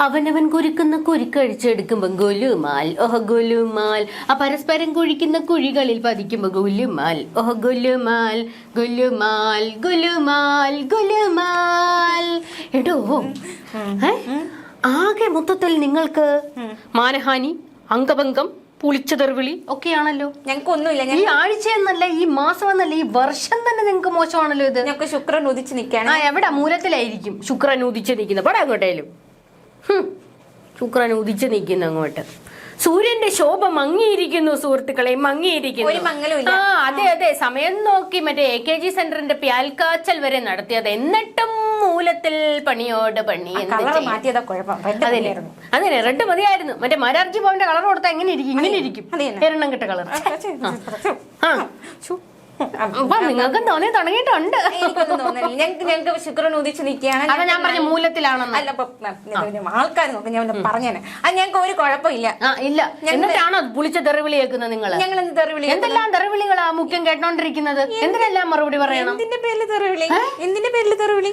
അവനവൻ കുരുക്കുന്ന കുരുക്കഴിച്ചെടുക്കുമ്പോ ഗുലുമാൽ. ഓഹ ഗുലുമാൽ. ആ പരസ്പരം കുഴിക്കുന്ന കുഴികളിൽ പതിക്കുമ്പോ ഗുലുമാൽ. ഓഹ ഗുലുമാൽ ഗുലുമാൽ ഗുലുമാൽ ഗുലുമാൽ. എടോ? ആകെ മൊത്തത്തിൽ നിങ്ങൾക്ക് മാനഹാനി അംഗഭംഗം പുളിച്ചതെറിവിളി ഒക്കെയാണല്ലോ. ഞങ്ങൾക്ക് ഒന്നുമില്ല ഈ ആഴ്ച എന്നല്ല ഈ മാസം എന്നല്ല ഈ വർഷം തന്നെ നിങ്ങൾക്ക് മോശമാണല്ലോ ഇത്. ഞങ്ങൾക്ക് ശുക്രൻ ഉദിച്ച് നിൽക്കാൻ ആ എവിടെ? മൂലത്തിലായിരിക്കും ശുക്രൻ ഉദിച്ച് നിൽക്കുന്നത്. പടം അങ്ങോട്ടേലും. ഹും, ശുക്രൻ ഉദിച്ചു നിൽക്കുന്നു അങ്ങോട്ട്. സൂര്യന്റെ ശോഭ മങ്ങിയിരിക്കുന്നു സുഹൃത്തുക്കളെ മങ്ങിയിരിക്കുന്നു. ആ അതെ അതെ. സമയം നോക്കി മറ്റേ എ കെ ജി സെന്ററിന്റെ പ്യാൽക്കാച്ചൽ വരെ നടത്തിയത്. എന്നിട്ടും മൂലത്തിൽ പണിയോട് പണി അതെ മതിയായിരുന്നു. റെഡ് മതിയായിരുന്നു. മറ്റേ മരാർജി ഭവന്റെ കളർ കൊടുത്താൽ എങ്ങനെ ഇരിക്കും? ഇങ്ങനെ ഇരിക്കും. എണ്ണം കിട്ട കളർ ആ, അപ്പൊ നിങ്ങൾക്കും തോന്നി തുടങ്ങിയിട്ടുണ്ട്. ഞങ്ങൾക്ക് ഞങ്ങൾക്ക് ശുക്രൻ ഉദിച്ച് നിൽക്കുകയാണ്. ഞാൻ പറഞ്ഞ മൂലത്തിലാണെന്ന്. അല്ല ആൾക്കാർ നോക്കും ഞാൻ പറഞ്ഞേനെ. അത് ഞങ്ങൾക്ക് ഒരു കുഴപ്പമില്ല. ഇല്ല. എന്നിട്ടാണോ പുളിച്ച തെറിവിളി കേൾക്കുന്നത് നിങ്ങൾ ഞങ്ങൾ എന്ത് തെറിവിളി എന്തെല്ലാം തെറിവിളികളാ മുഖ്യം കേട്ടോണ്ടിരിക്കുന്നത്? എന്തിനെല്ലാം മറുപടി പറയണം? എന്തിന്റെ പേരിൽ തെറിവിളി? എന്തിന്റെ പേരിൽ തെറിവിളി?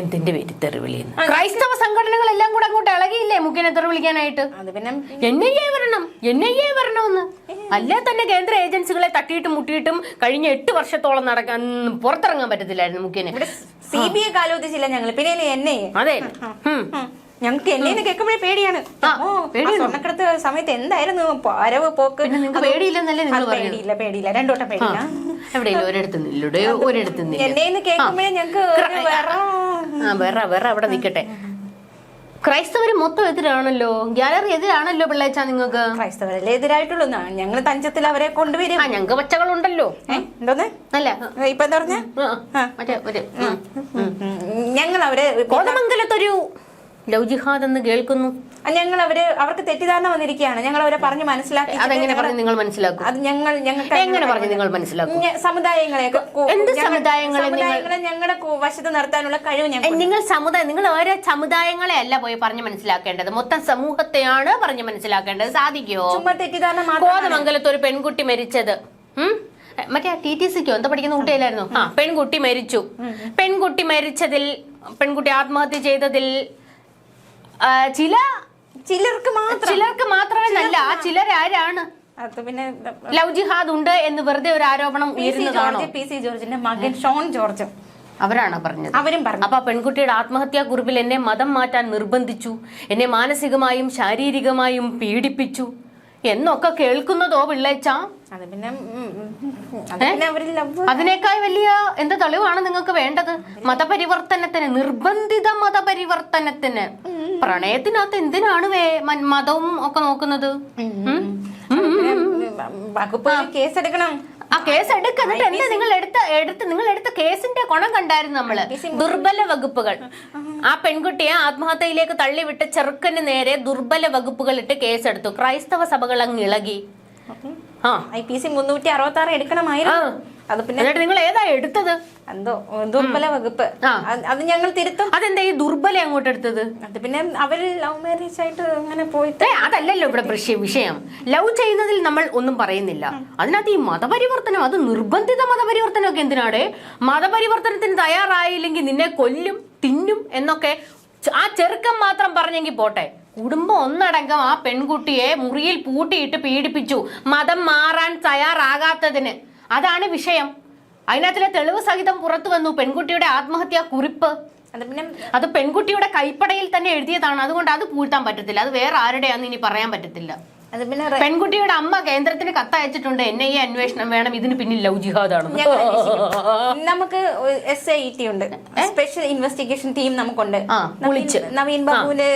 എന്തിന്റെ പേര് തെറിവിളി ക്രൈസ്തവ സംഘടനകളെല്ലാം കൂടെ അങ്ങോട്ട് ഇളകിയില്ലേ മുഖ്യനെ തെറിവിളിക്കാനായിട്ട്? എൻ ഐ എ വരണം? എൻ ഐ എ വരണമെന്ന് അല്ലേ തന്നെ കേന്ദ്ര ഏജൻസികളെ തട്ടിയിട്ടും മുട്ടിയിട്ടും കഴിഞ്ഞ എട്ട് വർഷത്തോളം നടക്കാൻ പുറത്തിറങ്ങാൻ പറ്റത്തില്ലായിരുന്നു മുഖ്യനെ. സി ബി ഐ കാലോദിച്ചില്ല ഞങ്ങൾ. പിന്നെ എന്നെ. അതെ. ഞങ്ങൾക്ക് എന്നെ കേൾക്കുമ്പോഴേ പേടിയാണ്. സ്വർണക്കടത്ത് സമയത്ത് എന്തായിരുന്നു? വരവ് പോക്ക്. പേടിയില്ലെന്നല്ലേ പേടിയില്ല പേടിയില്ല. രണ്ടോട്ടം പേടിയില്ല. എവിടെയെങ്കിലും ഒരിടത്ത് നില്ലുടെ ഒരിടത്ത് നില്ല. എന്നെ കേൾക്കുമ്പോഴേ ഞങ്ങൾക്ക് ആ വേറെ വേറെ അവിടെ നിൽക്കട്ടെ ക്രൈസ്തവര് മൊത്തം എതിരാണല്ലോ. ഗ്യാലറി എതിരാണല്ലോ പിള്ളേച്ച നിങ്ങൾക്ക്? ക്രൈസ്തവരല്ലേ എതിരായിട്ടുള്ളൂ. ഞങ്ങൾ തഞ്ചത്തിൽ അവരെ കൊണ്ടുവരും. ആ ഞങ്ങൾക്ക് പച്ചകളുണ്ടല്ലോ. എന്തോന്ന്? അല്ല. ഇപ്പൊ എന്താ പറഞ്ഞ? മറ്റേ ഞങ്ങൾ അവരെ കോതമംഗലത്തൊരു ലവ് ജിഹാദ് എന്ന് കേൾക്കുന്നു. ഞങ്ങൾ അവർ അവർക്ക് തെറ്റിദ്ധാരണ വന്നിരിക്കുകയാണ്. ഞങ്ങൾ അവരെ പറഞ്ഞു മനസ്സിലാക്കി. അതെങ്ങനെ പറഞ്ഞു നിങ്ങൾ മനസ്സിലാക്കും? അത് ഞങ്ങൾ ഞങ്ങൾക്ക് എങ്ങനെ പറഞ്ഞു നിങ്ങൾ മനസ്സിലാക്കും? സമുദായങ്ങളെ എന്ത് സമുദായങ്ങളെ സമുദായങ്ങളെ ഞങ്ങളുടെ വശത്ത് നിർത്താനുള്ള കഴിവ് ഞങ്ങൾ നിങ്ങൾ സമുദായം നിങ്ങൾ ഓരോ സമുദായങ്ങളെ അല്ല പോയി പറഞ്ഞു മനസ്സിലാക്കേണ്ടത്. മൊത്തം സമൂഹത്തെയാണ് പറഞ്ഞു മനസ്സിലാക്കേണ്ടത്. സാധിക്കുമോ ചുമ്മാ തെറ്റിദ്ധാരണ കോതമംഗലത്ത് ഒരു പെൺകുട്ടി മരിച്ചത്? മറ്റേ ടി ടി സിക്കോ എന്താ പഠിക്കുന്ന കുട്ടിയല്ലായിരുന്നു? ആ പെൺകുട്ടി മരിച്ചു. പെൺകുട്ടി മരിച്ചതിൽ പെൺകുട്ടി ആത്മഹത്യ ചെയ്തതിൽ ചില ചിലർക്ക് മാത്രം. ചിലർക്ക് മാത്രമേ നല്ല ആ ചിലരാരാണ് അത് പിന്നെ ലവ് ജിഹാദ് ഉണ്ട് എന്ന് വെറുതെ ഒരു ആരോപണം ഉയരുന്നതാണോ? പി സി ജോർജിന്റെ മകൻ ഷോൺ ജോർജ്. അവരാണ് പറഞ്ഞത്? അവരും പറഞ്ഞു. അപ്പൊ പെൺകുട്ടിയുടെ ആത്മഹത്യാ കുറിപ്പിൽ എന്നെ മതം മാറ്റാൻ നിർബന്ധിച്ചു എന്നെ മാനസികമായും ശാരീരികമായും പീഡിപ്പിച്ചു എന്നൊക്കെ കേൾക്കുന്നതോ പിള്ളേച്ച? അത് പിന്നെ ഉം, ഉം, ഉം, അത് പിന്നെ അവർ ലവ് അതിനേക്കാൾ വലിയ എന്ത് തെളിവാണ് നിങ്ങൾക്ക് വേണ്ടത്? മതപരിവർത്തനത്തിന് നിർബന്ധിത മതപരിവർത്തനത്തിന്. പ്രണയത്തിനകത്ത് എന്തിനാണ് വേ- മതവും ഒക്കെ നോക്കുന്നത്? ഉം? വകുപ്പ് കേസെടുക്കണം. ആ കേസ് എടുക്ക എന്നിട്ട് എന്താ നിങ്ങൾ എടുത്ത എടുത്ത് നിങ്ങൾ എടുത്ത കേസിന്റെ ഗുണം കണ്ടായിരുന്നു നമ്മൾ. ദുർബല വകുപ്പുകൾ. ആ. പെൺകുട്ടിയെ ആത്മഹത്യയിലേക്ക് തള്ളിവിട്ട് ചെറുക്കന് നേരെ ദുർബല വകുപ്പുകൾ ഇട്ട് കേസെടുത്തു. ക്രൈസ്തവ സഭകൾ അങ്ങ് ഇളകി. ഐ പി സി മുന്നൂറ്റി അറുപത്തി ആറ് എടുക്കണമായിരുന്നു അത് പിന്നെ എന്നിട്ട് നിങ്ങൾ ഏതാ എടുത്തത്? എന്തോ ദുർബല വകുപ്പ്. അത് ഞങ്ങൾ തിരുത്തും. അതെന്താ ഈ ദുർബല അങ്ങോട്ട് എടുത്തത്? അത് പിന്നെ അവർ ലവ് മാരേജ് ആയിട്ട് അങ്ങനെ പോയിട്ട് അതല്ലല്ലോ ഇവിടെ പ്രശ്നം വിഷയം. ലവ് ചെയ്യുന്നതിൽ നമ്മൾ ഒന്നും പറയുന്നില്ല. അതിനകത്ത് ഈ മതപരിവർത്തനം അത് നിർബന്ധിത മതപരിവർത്തനം ഒക്കെ എന്തിനാടെ? മതപരിവർത്തനത്തിന് തയ്യാറായില്ലെങ്കിൽ നിന്നെ കൊല്ലും തിന്നും എന്നൊക്കെ ആ ചെറുക്കം മാത്രം പറഞ്ഞെങ്കിൽ പോട്ടെ. കുടുംബം ഒന്നടങ്കം ആ പെൺകുട്ടിയെ മുറിയിൽ പൂട്ടിയിട്ട് പീഡിപ്പിച്ചു. മതം മാറാൻ തയ്യാറാകാത്തതിന്. അതാണ് വിഷയം. അതിനകത്തിലെ തെളിവ് സഹിതം പുറത്തു വന്നു പെൺകുട്ടിയുടെ ആത്മഹത്യാ കുറിപ്പ്. അത് പിന്നെ അത് പെൺകുട്ടിയുടെ കൈപ്പടയിൽ തന്നെ എഴുതിയതാണ്. അതുകൊണ്ട് അത് പൂഴ്ത്താൻ പറ്റത്തില്ല. അത് വേറെ ആരുടെയാന്ന് ഇനി പറയാൻ പറ്റത്തില്ല. അത് പിന്നെ പെൺകുട്ടിയുടെ അമ്മ കേന്ദ്രത്തിന് കത്തയച്ചിട്ടുണ്ട്. എൻ ഐ എ അന്വേഷണം വേണം. ഇതിന് പിന്നിൽ ലവ് ജിഹാദാണ്. നമുക്ക് എസ് ഐ ടി ഉണ്ട്. സ്പെഷ്യൽ ഇൻവെസ്റ്റിഗേഷൻ ടീം നമുക്കുണ്ട്. നവീൻ ബാബുവിന്റെ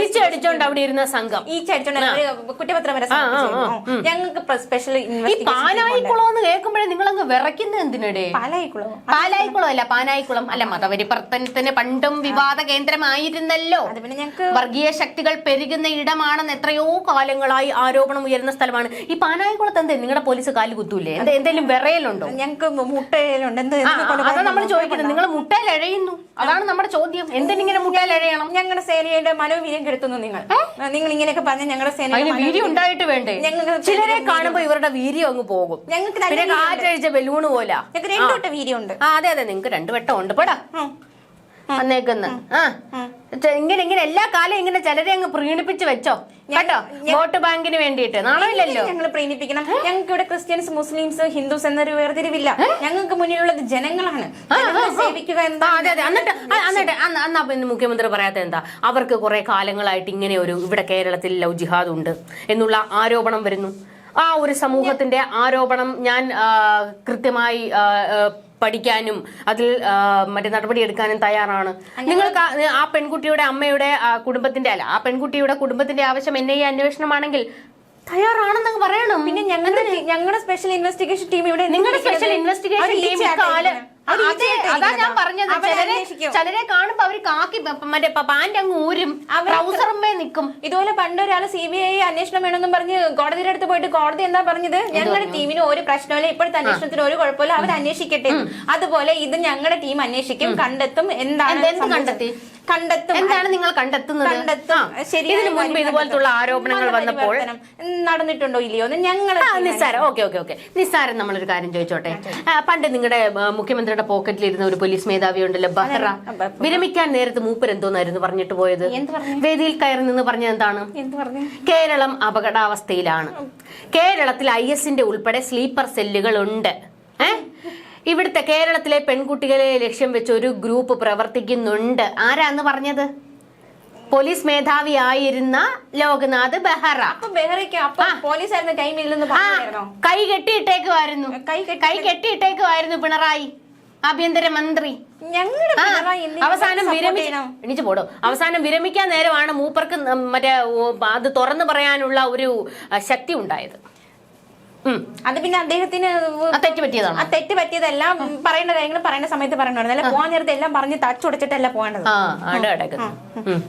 ഈച്ച അടിച്ചോണ്ട് അവിടെ ഇരുന്ന സംഘം. ഈച്ച അടിച്ചോണ്ട് കുറ്റപത്രം വരെ ഞങ്ങൾക്ക് സ്പെഷ്യൽ ഈ പാനായിക്കുളം എന്ന് കേൾക്കുമ്പോഴേ നിങ്ങൾ അങ്ങ് വിറയ്ക്കുന്നത് എന്തിനടെ? പാലായിക്കുളോ. പാലായിക്കുളം അല്ല പാനായിക്കുളം. അല്ല മതപരിവർത്തനത്തിന് പണ്ടും വിവാദ കേന്ദ്രമായിരുന്നല്ലോ. വർഗീയ ശക്തികൾ പെരുകുന്ന ഇടമാണെന്ന് എത്രയോ കാലങ്ങളായി ആരോപണം ഉയരുന്ന സ്ഥലമാണ്. ഈ പാനായിക്കുളത്ത് എന്തേ? നിങ്ങളുടെ പോലീസ് കാലി കുത്തൂലേ എന്ത് എന്തെങ്കിലും വിറയലുണ്ടോ? ഞങ്ങൾക്ക് മുട്ടയിലുണ്ട്. അതാണ് നമ്മൾ ചോദിക്കുന്നത്. നിങ്ങൾ മുട്ടയിൽ അഴയുന്നു അതാണ് നമ്മുടെ ചോദ്യം. എന്തിനിങ്ങനെ മുട്ടയിൽ എഴയണം ഞങ്ങളുടെ സേനയുടെ മനോവീര്യം കെടുത്തുന്നു നിങ്ങൾ നിങ്ങൾ ഇങ്ങനെയൊക്കെ പറഞ്ഞ ഞങ്ങളുടെ സേന വീര്യം ഉണ്ടായിട്ട് വേണ്ടേ? ഞങ്ങൾക്ക് ചിലരെ കാണുമ്പോ ഇവരുടെ വീര്യം അങ്ങ് പോകും. ഞങ്ങൾക്ക് കാറ്റഴിച്ച ബലൂണ് പോലെ. ഞങ്ങൾക്ക് രണ്ടോട്ട വീര്യം ഉണ്ട് അതെ അതെ നിങ്ങൾക്ക് രണ്ടു വട്ടം ഉണ്ട്. പെടാ. വന്നേക്കുന്ന്. ആ. ഇങ്ങനെ ഇങ്ങനെ എല്ലാ കാലം ഇങ്ങനെ ചിലരെ അങ്ങ് പ്രീണിപ്പിച്ച് വെച്ചോ. കേട്ടോ? വോട്ട് ബാങ്കിന് വേണ്ടിയിട്ട്. നാണമില്ലല്ലോ ഞങ്ങൾ പ്രീണിപ്പിക്കണം. ഞങ്ങൾക്ക് ഇവിടെ ക്രിസ്ത്യൻസ് മുസ്ലിംസ് ഹിന്ദുസ് എന്നൊരു വേർതിരിവില്ല. ഞങ്ങൾക്ക് മുന്നിലുള്ളത് ജനങ്ങളാണ്. ജനങ്ങളെ സേവിക്കുക എന്താ അതെ അതെ. എന്നിട്ട് എന്നിട്ട് അന്ന് അപ്പൊ മുഖ്യമന്ത്രി പറയാത്ത എന്താ? അവർക്ക് കുറെ കാലങ്ങളായിട്ട് ഇങ്ങനെ ഒരു ഇവിടെ കേരളത്തിൽ ലവ് ജിഹാദ് ഉണ്ട് എന്നുള്ള ആരോപണം വരുന്നു. ആ ഒരു സമൂഹത്തിന്റെ ആരോപണം ഞാൻ കൃത്യമായി പഠിക്കാനും അതിൽ മറ്റേ നടപടി എടുക്കാനും തയ്യാറാണ്. നിങ്ങൾക്ക് ആ- പെൺകുട്ടിയുടെ അമ്മയുടെ കുടുംബത്തിന്റെ അല്ല ആ പെൺകുട്ടിയുടെ കുടുംബത്തിന്റെ ആവശ്യം എൻ ഈ എ അന്വേഷണമാണെങ്കിൽ തയ്യാറാണെന്നങ്ങ് പറയണം. പിന്നെ ഞങ്ങളുടെ ഞങ്ങളുടെ സ്പെഷ്യൽ ഇൻവെസ്റ്റിഗേഷൻ ടീം ഇവിടെ നിങ്ങളുടെ സ്പെഷ്യൽ ഇൻവെസ്റ്റിഗേഷൻ ടീം അതെ, ഞാൻ. പറഞ്ഞത്. ചിലരെ ചിലരെ കാണുമ്പോ അവർ കാക്കി മറ്റേ പാന്റ് അങ്ങ് ഊരും അവർക്ക് ട്രൗസറുമേ നിൽക്കും ഇതുപോലെ പണ്ട് ഒരാൾ സി ബി ഐ അന്വേഷണം വേണമെന്നും പറഞ്ഞ് കോടതിയുടെ അടുത്ത് പോയിട്ട് കോടതി എന്താ പറഞ്ഞത്? ഞങ്ങളുടെ ടീമിന് ഒരു പ്രശ്നമില്ല ഇപ്പോഴത്തെ അന്വേഷണത്തിന് ഒരു കുഴപ്പമില്ല അവർ അന്വേഷിക്കട്ടെ അതുപോലെ ഇത് ഞങ്ങളുടെ ടീം അന്വേഷിക്കും കണ്ടെത്തും എന്താണ് എന്ത് എന്ത് കണ്ടെത്തി? കണ്ടെത്തും. എന്താണ് നിങ്ങൾ കണ്ടെത്തുന്നത്? കണ്ടെത്തും. ശരി ഇതിനു മുൻപ് ഇതുപോലത്തുള്ള ആരോപണങ്ങൾ വന്നപ്പോൾ നടന്നിട്ടുണ്ടോ ഇല്ലയോ എന്ന് ഞങ്ങൾ നിസ്സാരം. Okay okay okay. നിസ്സാരം നമ്മളൊരു കാര്യം ചോദിച്ചോട്ടെ. പണ്ട് നിങ്ങളുടെ മുഖ്യമന്ത്രിയുടെ പോക്കറ്റിലിരുന്ന ഒരു പോലീസ് മേധാവി ഉണ്ടല്ലോ ബഹ്റ. വിരമിക്കാൻ നേരത്ത് മൂപ്പർ എന്തോന്നായിരുന്നു പറഞ്ഞിട്ട് പോയത്? വേദിയിൽ കയറി നിന്ന് പറഞ്ഞത് എന്താണ്? കേരളം അപകടാവസ്ഥയിലാണ്. കേരളത്തിൽ ഐ എസിന്റെ ഉൾപ്പെടെ സ്ലീപ്പർ സെല്ലുകൾ ഉണ്ട് ഏ? ഇവിടുത്തെ കേരളത്തിലെ പെൺകുട്ടികളെ ലക്ഷ്യം വെച്ച് ഒരു ഗ്രൂപ്പ് പ്രവർത്തിക്കുന്നുണ്ട്. ആരാന്ന് പറഞ്ഞത്? പോലീസ് മേധാവി ആയിരുന്ന ലോക്നാഥ് ബെഹ്റ. കൈ കെട്ടിയിട്ടേക്കുമായിരുന്നു കൈ കെട്ടി- കൈ കെട്ടിയിട്ടേക്കുമായിരുന്നു പിണറായി ആഭ്യന്തര മന്ത്രി. ഞങ്ങളുടെ ആ, പിണറായി അവസാനം എണീച്ചു പോടോ. അവസാനം വിരമിക്കാൻ നേരമാണ് മൂപ്പർക്ക് മറ്റേ അത് തുറന്നു പറയാനുള്ള ഒരു ശക്തി ഉണ്ടായത്. അത് പിന്നെ അദ്ദേഹത്തിന് തെറ്റ് പറ്റിയതാണ്? ആ തെറ്റ് പറ്റിയതെല്ലാം പറയേണ്ട കാര്യങ്ങൾ പറയുന്ന സമയത്ത് പറയണമായിരുന്നു അല്ല പോകാൻ നേരത്തെ എല്ലാം പറഞ്ഞ് തച്ചുടച്ചിട്ടല്ല പോകേണ്ടത്.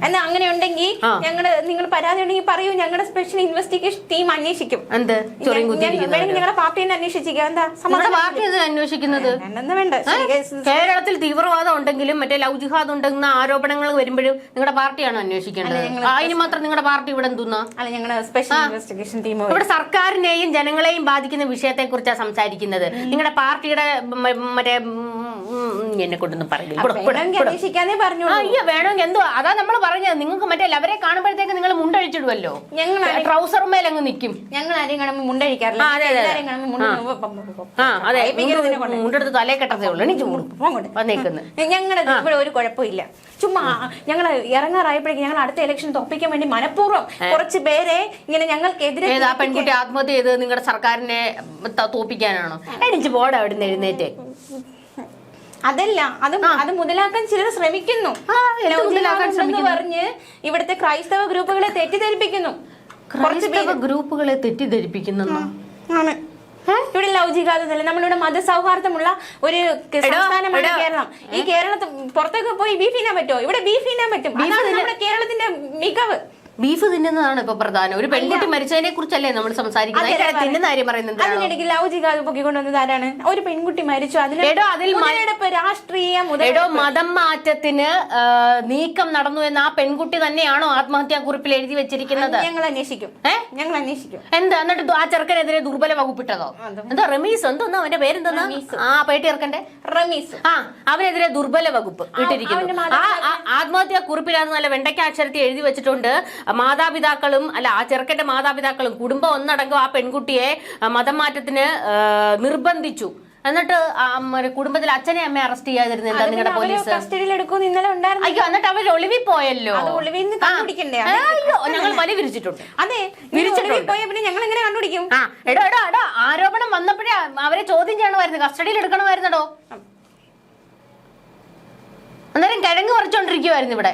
എന്നാ അങ്ങനെ ഉണ്ടെങ്കിൽ. ഞങ്ങൾ നിങ്ങൾ പരാതി ഉണ്ടെങ്കിൽ പറയൂ. ഞങ്ങളുടെ സ്പെഷ്യൽ ഇൻവെസ്റ്റിഗേഷൻ ടീം അന്വേഷിക്കും. എന്ത്? വേണമെങ്കിൽ ഞങ്ങളുടെ പാർട്ടിനെ അന്വേഷിക്കുക എന്താ പാർട്ടി അന്വേഷിക്കുന്നത്? കേരളത്തിൽ തീവ്രവാദം ഉണ്ടെങ്കിലും മറ്റേ ലവ് ജിഹാദ് ഉണ്ടെന്ന ആരോപണങ്ങൾ വരുമ്പോഴും നിങ്ങളുടെ പാർട്ടിയാണ് അന്വേഷിക്കേണ്ടത്? അതിന് മാത്രം നിങ്ങളുടെ പാർട്ടി ഇവിടെ എന്തുന്നാ? അല്ല ഞങ്ങളുടെ സ്പെഷ്യൽ ഇൻവെസ്റ്റിഗേഷൻ ടീം ഇവിടെ സർക്കാരിനെയും ജനങ്ങളെയും ബാധിക്കുന്ന വിഷയത്തെ കുറിച്ചാണ് സംസാരിക്കുന്നത് നിങ്ങളുടെ പാർട്ടിയുടെ മറ്റേ എന്നെ കൊണ്ടൊന്നും പറയില്ല. വേണമെങ്കിൽ എന്തോ അതാ നമ്മൾ പറഞ്ഞത്. നിങ്ങൾക്ക് മറ്റേ അവരെ കാണുമ്പോഴത്തേക്ക് നിങ്ങൾ മുണ്ടഴിച്ചിടുമല്ലോ ഞങ്ങൾ ട്രൗസർ മേലങ്ങ് നിൽക്കും ഞങ്ങൾ ആരെയും കാണുമ്പോൾ മുണ്ടഴിക്കാറില്ല. അതെ. മുണ്ടെടുത്ത് തലേ കെട്ടതേ ഉള്ളൂ. ഞങ്ങളുടെ ഇവിടെ ഒരു കുഴപ്പമില്ല. ചുമ്മാ ഞങ്ങൾ ഇറങ്ങാറായപ്പോഴേക്കും ഞങ്ങൾ അടുത്ത ഇലക്ഷൻ തോപ്പിക്കാൻ വേണ്ടി മനഃപൂർവം കുറച്ച് പേരെ ഇങ്ങനെ ഞങ്ങൾക്കെതിരെ പെൺകുട്ടി ആത്മഹത്യ ചെയ്ത് നിങ്ങളുടെ സർക്കാരിനെ തോപ്പിക്കാനാണോ? എനിക്ക് ബോർഡ് അവിടെ നിന്ന് എഴുന്നേറ്റ്. അതല്ല അത് അത് മുതലാക്കാൻ ചിലർ ശ്രമിക്കുന്നു. പറഞ്ഞ് ഇവിടുത്തെ ക്രൈസ്തവ ഗ്രൂപ്പുകളെ തെറ്റിദ്ധരിപ്പിക്കുന്നു. ക്രൈസ്തവ ഗ്രൂപ്പുകളെ തെറ്റിദ്ധരിപ്പിക്കുന്നു ആണ്. ഇവിടെ ലൗചികാതൊന്നുമില്ല നമ്മളിവിടെ മതസൗഹാർദ്ദമുള്ള ഒരു സംസ്ഥാനമാണ് കേരളം. ഈ കേരളത്തിൽ പുറത്തൊക്കെ പോയി ബീഫ് തിന്നാൻ പറ്റുമോ? ഇവിടെ ബീഫ് തിന്നാൻ പറ്റും. കേരളത്തിന്റെ മികവ്. ബീഫ് തിന്നുന്നതാണ് ഇപ്പൊ പ്രധാനം. ഒരു പെൺകുട്ടി മരിച്ചതിനെ കുറിച്ചല്ലേ നമ്മൾ സംസാരിക്കുന്നത്? തിന്നുന്ന കാര്യം പറയുന്നത് പൊക്കിക്കൊണ്ടുവന്നത് ആരാണ്? ഒരു പെൺകുട്ടി മരിച്ചു. അതിൽ എടോ, അതിൽ രാഷ്ട്രീയ എടോ മതം മാറ്റത്തിന് നീക്കം നടന്നു എന്ന് ആ പെൺകുട്ടി തന്നെയാണോ ആത്മഹത്യാ കുറിപ്പിൽ എഴുതി വെച്ചിരിക്കുന്നത്? ഞങ്ങൾ അന്വേഷിക്കും. ഞങ്ങൾ അന്വേഷിക്കും. എന്താ? എന്നിട്ട് ആ ചെറുക്കനെതിരെ ദുർബല വകുപ്പിട്ടതോ? എന്താ റമീസ്? എന്തോന്നാ അവന്റെ പേരെന്താ ആ പേട്ടി ചെറുക്കന്റെ റമീസ്. ആ അവനെതിരെ ദുർബല വകുപ്പ് ഇട്ടിരിക്കുന്നു. ആ- ആത്മഹത്യാ കുറിപ്പിലാണ് നല്ല വെണ്ടയ്ക്ക അക്ഷരത്തിൽ എഴുതി വെച്ചിട്ടുണ്ട്. മാതാപിതാക്കളും അല്ല ആ ചെറുക്കന്റെ മാതാപിതാക്കളും കുടുംബം ഒന്നടങ്കം ആ പെൺകുട്ടിയെ മതം മാറ്റത്തിന് നിർബന്ധിച്ചു. എന്നിട്ട് കുടുംബത്തിൽ അച്ഛനെ അമ്മയെ അറസ്റ്റ് ചെയ്യാതിരുന്ന എന്താ നിങ്ങളുടെ പോലീസ് കസ്റ്റഡിയിൽ എടുക്കുമെന്ന് ഇന്നലെ ഉണ്ടായിരുന്നു. അയ്യോ എന്നിട്ട് അവർ ഒളിവിൽ പോയല്ലോ. ഒളിവിൽ നിന്ന് കണ്ടുപിടിക്കണ്ടേ? അയ്യോ ഞങ്ങൾ വലി വിരിച്ചിട്ടുണ്ട്. അതെ വിരിച്ചിട്ടുണ്ട്. പോയ പിന്നെ ഞങ്ങൾ എങ്ങനെ കണ്ടുപിടിക്കും? ആ എടോ എടോ എടോ ആരോപണം വന്നപ്പോഴേ അവരെ ചോദ്യം ചെയ്യണമായിരുന്നു. കസ്റ്റഡിയിൽ എടുക്കണമായിരുന്നടോ? അന്നേരം കിഴങ്ങ് പറിച്ചോണ്ടിരിക്കുവായിരുന്നു ഇവിടെ.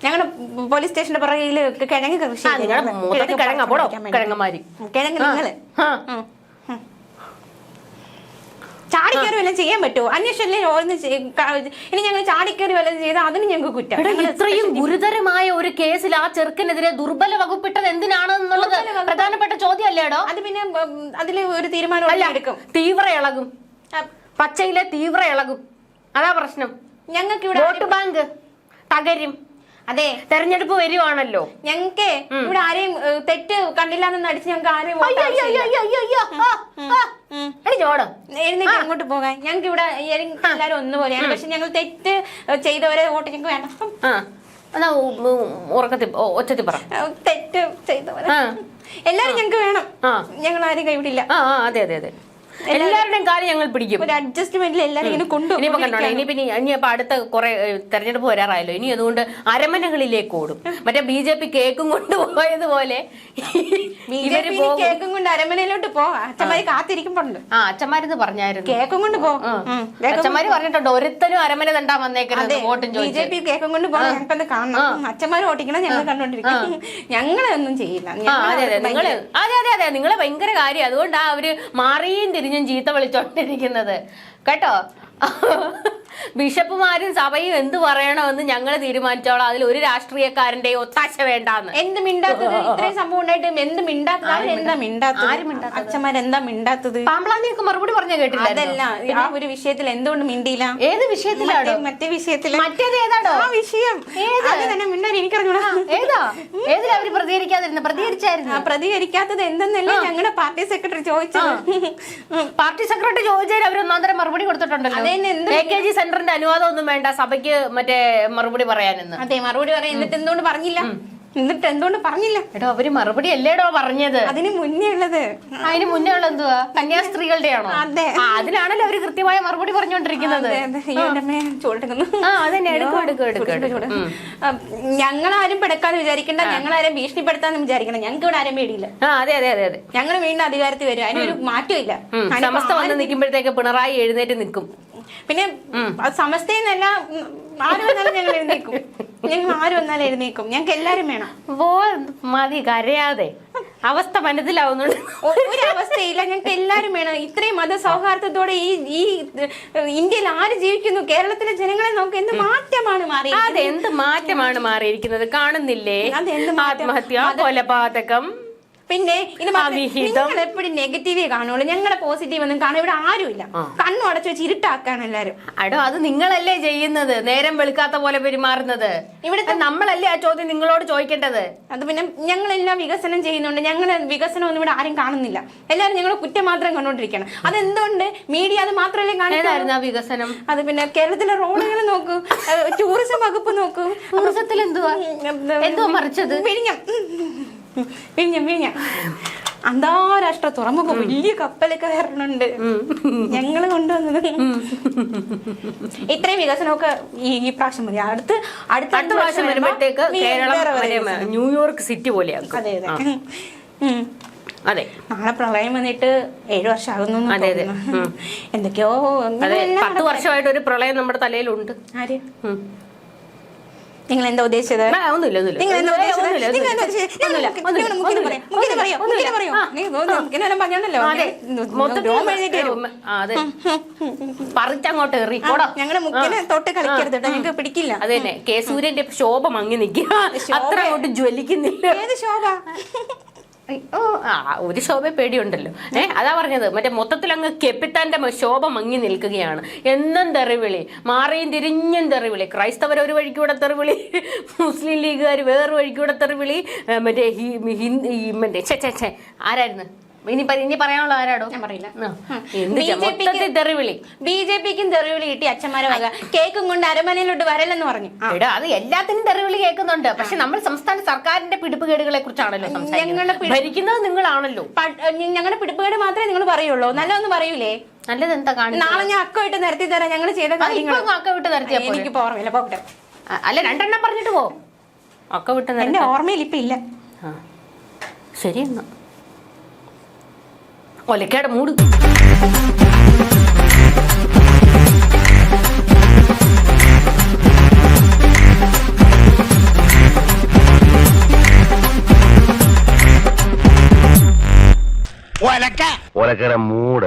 ഞങ്ങളുടെ പോലീസ് സ്റ്റേഷന്റെ പുറകിൽ കിഴങ്ങ് കൃഷി കിഴങ്ങ പോടോ കിഴങ്ങന്മാര്. കിഴങ്ങ് നിങ്ങൾ. ചാടിക്കയറി വല്ലതും ചെയ്യാൻ പറ്റുമോ അന്വേഷണല്ലേ ഓരോന്ന് ചെയ്- ഇനി ഞങ്ങൾ ചാടിക്കയറി വല്ലതും ചെയ്താൽ അതിന് ഞങ്ങൾക്ക് കുറ്റം. ഇത്രയും ഗുരുതരമായ ഒരു കേസിൽ ആ ചെറുക്കനെതിരെ ദുർബല വകുപ്പിട്ടത് എന്തിനാണെന്നുള്ളത് പ്രധാനപ്പെട്ട ചോദ്യമല്ലേ അല്ലേടോ അത് പിന്നെ അതിൽ അതിൽ ഒരു തീരുമാനം എടുക്കും തീവ്ര ഇളകും. പച്ചയിലെ തീവ്ര ഇളകും. അതാ പ്രശ്നം. ഞങ്ങൾക്ക് ഇവിടെ വോട്ട് ബാങ്ക് തകരും. അതെ. തെരഞ്ഞെടുപ്പ് വരുവാണല്ലോ. ഞങ്ങക്ക് ഇവിടെ ആരെയും തെറ്റ് കണ്ടില്ല എന്ന് നടിച്ച് ഞങ്ങൾക്ക് ആരെയും അങ്ങോട്ട് പോകാൻ. ഞങ്ങൾക്ക് ഇവിടെ എല്ലാരും ഒന്നുപോലെയാണ്. പക്ഷെ ഞങ്ങൾ തെറ്റ് ചെയ്തവരെ വോട്ട് ഞങ്ങൾക്ക് വേണം എന്നാ ഉറക്കത്തിൽ ഒച്ചത്തിൽ പറ. തെറ്റ് ചെയ്തവരെ. എല്ലാരും ഞങ്ങൾക്ക് വേണം. ഞങ്ങൾ ആരും കൈവിടില്ല. അതെ അതെ അതെ. എല്ലാവരുടെയും കാര്യം ഞങ്ങൾ പിടിക്കും. ഒരു അഡ്ജസ്റ്റ്മെന്റിൽ എല്ലാവരും ഇങ്ങനെ കൊണ്ടുപോകും. ഇനി ഇനി ഇനിയിപ്പോ അടുത്ത കുറെ തെരഞ്ഞെടുപ്പ് വരാറായല്ലോ. ഇനി അതുകൊണ്ട് അരമനകളിലേക്ക് ഓടും. മറ്റേ ബി ജെ പി കേക്കും കൊണ്ടുപോയതുപോലെ ഇവർ പോകും. കൊണ്ട് അരമനയിലോട്ട് പോ. അച്ഛന്മാര് കാത്തിരിക്കുമ്പോണ്ട് ആ അച്ഛന്മാരെന്ന് പറഞ്ഞായിരുന്നു. കേക്കും കൊണ്ട് പോ. അച്ഛന്മാര് പറഞ്ഞിട്ടുണ്ട് ഒരുത്തനും അരമന തണ്ടാ വന്നേക്കരുത് വോട്ടും ബി ജെ പി കേക്കും കൊണ്ട് പോകാൻ ഞങ്ങൾക്കൊന്ന് കാണണം. അച്ഛന്മാർ ഓട്ടിക്കണം ഞങ്ങൾ കണ്ടോണ്ടിരിക്കും. ഞങ്ങളെ ഒന്നും ചെയ്യില്ല. അതെ അതെ നിങ്ങൾ അതെ അതെ അതെ നിങ്ങളെ ഭയങ്കര കാര്യം. അതുകൊണ്ടാ അവർ മാറിയും തിരിഞ്ഞും ചീത്ത വിളിച്ചോണ്ടിരിക്കുന്നത്. കേട്ടോ? ബിഷപ്പുമാരും സഭയും എന്ത് പറയണമെന്ന് ഞങ്ങൾ തീരുമാനിച്ചോളാം. അതിൽ ഒരു രാഷ്ട്രീയക്കാരന്റെ ഒത്താശ വേണ്ടാന്ന്. എന്ത് മിണ്ടാത്തത്? ഇത്രയും സംഭവം ഉണ്ടായിട്ടും എന്ത് മിണ്ടാത്തത്? എന്താ മിണ്ടാത്തത്? ആരും മിണ്ടാത്തത്? അച്ഛന്മാരെന്താ മിണ്ടാത്തത്? മറുപടി പറഞ്ഞ കേട്ടില്ല അതല്ല ആ ഒരു വിഷയത്തിൽ എന്തുകൊണ്ട് മിണ്ടിയില്ല? ഏത് വിഷയത്തിലാണോ മറ്റേ- വിഷയത്തിൽ മറ്റേത് ഏതാണോ ആ വിഷയം. അത് തന്നെ മിണ്ടാൻ എനിക്കറിഞ്ഞൂടാ. ഏതാ? ഏതിലാ അവർ പ്രതികരിക്കാതിരുന്നു? പ്രതികരിച്ചായിരുന്നു. ആ പ്രതികരിക്കാത്തത് എന്തെന്നല്ലേ ഞങ്ങളുടെ പാർട്ടി സെക്രട്ടറി ചോദിച്ചത്. പാർട്ടി സെക്രട്ടറി ചോദിച്ചാൽ അവർ ഒന്നാന്തരം മറുപടി കൊടുത്തിട്ടുണ്ടല്ലോ. സെന്ററിന്റെ അനുവാദം ഒന്നും വേണ്ട. സഭയ്ക്ക് മറ്റേ മറുപടി പറയാനെന്ന്. അതെ മറുപടി പറയാൻ. എന്നിട്ട് എന്തുകൊണ്ട് പറഞ്ഞില്ല? എന്നിട്ട് എന്തുകൊണ്ട് പറഞ്ഞില്ല? എടോ അവർ മറുപടി അല്ലേടോ പറഞ്ഞത്? അതിന് മുന്നേ ഉള്ളത്. അതിന് മുന്നേ ഉള്ള എന്തുവാ? കന്യാസ്ത്രീകളുടെ ആണോ അതെ. ആ, അതിനാണല്ലോ അവർ കൃത്യമായ മറുപടി പറഞ്ഞുകൊണ്ടിരിക്കുന്നത്. ഞങ്ങളാരും പെടക്കാന്ന് വിചാരിക്കണ്ട. ഞങ്ങളാരും ഭീഷണിപ്പെടുത്താന്ന് വിചാരിക്കണം ഞങ്ങൾക്ക് ഇവിടെ ആരും പേടിയില്ല. അതെ അതെ അതെ അതെ. ഞങ്ങൾ വീണ്ടും അധികാരത്തിൽ വരും. അതിനൊരു മാറ്റമില്ല. സമസ്ത വന്ന് നിൽക്കുമ്പോഴത്തേക്ക് പിണറായി എഴുന്നേറ്റ് നിൽക്കും. പിന്നെ സമസ്തയിൽ സമസ്തയെന്നല്ല ആര് വന്നാലും ഞങ്ങൾ എഴുന്നേക്കും ഞങ്ങൾ ആര് വന്നാലും എഴുന്നേക്കും ഞങ്ങൾക്ക് എല്ലാരും വേണം. വോ മതി കരയാതെ. അവസ്ഥ മനസ്സിലാവുന്നുണ്ട്. ഒരു അവസ്ഥയില്ല ഞങ്ങൾക്ക് എല്ലാരും വേണം. ഇത്രയും മത സൗഹാർദ്ദത്തോടെ ഈ ഈ ഇന്ത്യയിൽ ആര് ജീവിക്കുന്നു? കേരളത്തിലെ ജനങ്ങളെ നോക്ക് എന്ത് മാറ്റമാണ് മാറി അതെ എന്ത് മാറ്റമാണ് മാറിയിരിക്കുന്നത്? കാണുന്നില്ലേ? ആത്മഹത്യ കൊലപാതകം. പിന്നെ ഇത്. നിങ്ങൾ എപ്പോഴും നെഗറ്റീവേ കാണുള്ളൂ. ഞങ്ങളെ പോസിറ്റീവ് ഒന്നും കാണാൻ ഇവിടെ ആരുമില്ല. കണ്ണു അടച്ചു വെച്ച് ഇരുട്ടാക്കാണ് എല്ലാരും. അടോ അത് നിങ്ങളല്ലേ ചെയ്യുന്നത്? നേരം വെളുക്കാത്ത പോലെ പെരുമാറുന്നത്. ഇവിടുത്തെ- നമ്മളല്ലേ ആ ചോദ്യം നിങ്ങളോട് ചോദിക്കേണ്ടത്? അത് പിന്നെ ഞങ്ങളെല്ലാം വികസനം ചെയ്യുന്നുണ്ട്. ഞങ്ങൾ വികസനം ഒന്നും ഇവിടെ ആരും കാണുന്നില്ല. എല്ലാരും ഞങ്ങൾ കുറ്റം മാത്രം കണ്ടോണ്ടിരിക്കണം. അതെന്തുകൊണ്ട്? മീഡിയ അത് മാത്രമല്ലേ ആ വികസനം? അത് പിന്നെ കേരളത്തിലെ റോഡുകൾ നോക്കൂ. ടൂറിസം വകുപ്പ് നോക്കൂ. ടൂറിസത്തിൽ എന്തുവാ എന്തുവാ മറിച്ചത്? വിഴിഞ്ഞം. വിഴിഞ്ഞം വിഴിഞ്ഞം അന്താരാഷ്ട്ര തുറമുഖം വലിയ കപ്പലൊക്കെ വരണുണ്ട്. ഞങ്ങൾ കൊണ്ടുവന്നത്. ഇത്രയും വികസനമൊക്കെ ഈ ഈ പ്രാവശ്യം മതി. അടുത്ത് അടുത്ത അടുത്ത പ്രാവശ്യം വരുമ്പോഴത്തേക്ക് കേരളം. ന്യൂയോർക്ക് സിറ്റി പോലെയാകും അതെ അതെ. അതെ. നാളെ പ്രളയം വന്നിട്ട് ഏഴു വർഷമാകുന്നു അതെ, അതെ. എന്തൊക്കെയോ പത്ത് വർഷമായിട്ട് ഒരു പ്രളയം നമ്മുടെ തലയിലുണ്ട്. ആര്. നിങ്ങൾ എന്താ ഉദ്ദേശിച്ചത്? ഒന്നുമില്ല പറിച്ചങ്ങോട്ട് എറി ആ, പോടാ. ഞങ്ങളുടെ മുക്കിനെ തൊട്ട് കളിക്കരുത് ഞങ്ങൾക്ക് പിടിക്കില്ല. അത് തന്നെ. കെ സൂര്യന്റെ ശോഭ മങ്ങി നിൽക്കുക. അത്ര അങ്ങോട്ട് ജ്വലിക്കുന്നില്ല. ഏത് ശോഭ? ഓ ആ ഒരു ശോഭ പേടിയുണ്ടല്ലോ. ഏ അതാ പറഞ്ഞത്. മറ്റേ മൊത്തത്തിൽ അങ്ങ് കെപ്പിത്താന്റെ ശോഭ മങ്ങി നിൽക്കുകയാണ്. എന്നും തെറിവിളി. മാറിയും തിരിഞ്ഞും തെറിവിളി. ക്രൈസ്തവർ ഒരു വഴിക്കൂടെ തെറിവിളി. മുസ്ലിം ലീഗുകാർ വേറൊരു വഴിക്കൂടെ തെറിവിളി. മറ്റേ മറ്റേ ആരായിരുന്നു? ഇനി ഇനി പറയാനുള്ള ആരാടോ? ഞാൻ പറയില്ല. തെറിവിളി. ബി ജെ പിക്കും തെറിവിളി കിട്ടി അച്ഛന്മാരെ വക. കേക്കും കൊണ്ട് അരമനയിലോട്ട് വരലെന്ന് പറഞ്ഞു. എടാ അത് എല്ലാത്തിനും തെറിവിളി കേൾക്കുന്നുണ്ട്. പക്ഷെ നമ്മൾ സംസ്ഥാന സർക്കാരിന്റെ പിടിപ്പുകേടുകളെ കുറിച്ചാണല്ലോ ഞങ്ങളുടെ ഭരിക്കുന്നത് നിങ്ങളാണല്ലോ. ഞങ്ങളുടെ പിടിപ്പുകേട് മാത്രമേ നിങ്ങൾ പറയുള്ളൂ. നല്ലതൊന്നും പറയൂലേ? നല്ലത് എന്താ കാണുന്നത് നാളെ ഞാൻ അക്ക വിട്ട് നിരത്തി തരാം. ഞങ്ങൾ ചെയ്ത അക്ക വിട്ട് നിരത്തിയാ എനിക്ക് ഓർമ്മയില്ല. പോകട്ടെ. അല്ല രണ്ടെണ്ണം പറഞ്ഞിട്ട് പോ. അക്ക വിട്ട് നിരത്തി. എന്റെ ഓർമ്മയിൽ ഇപ്പൊ ഇല്ല. ശരി എന്നാ. ഒലക്കേടെ മൂട്. ഒലക്കര മൂട്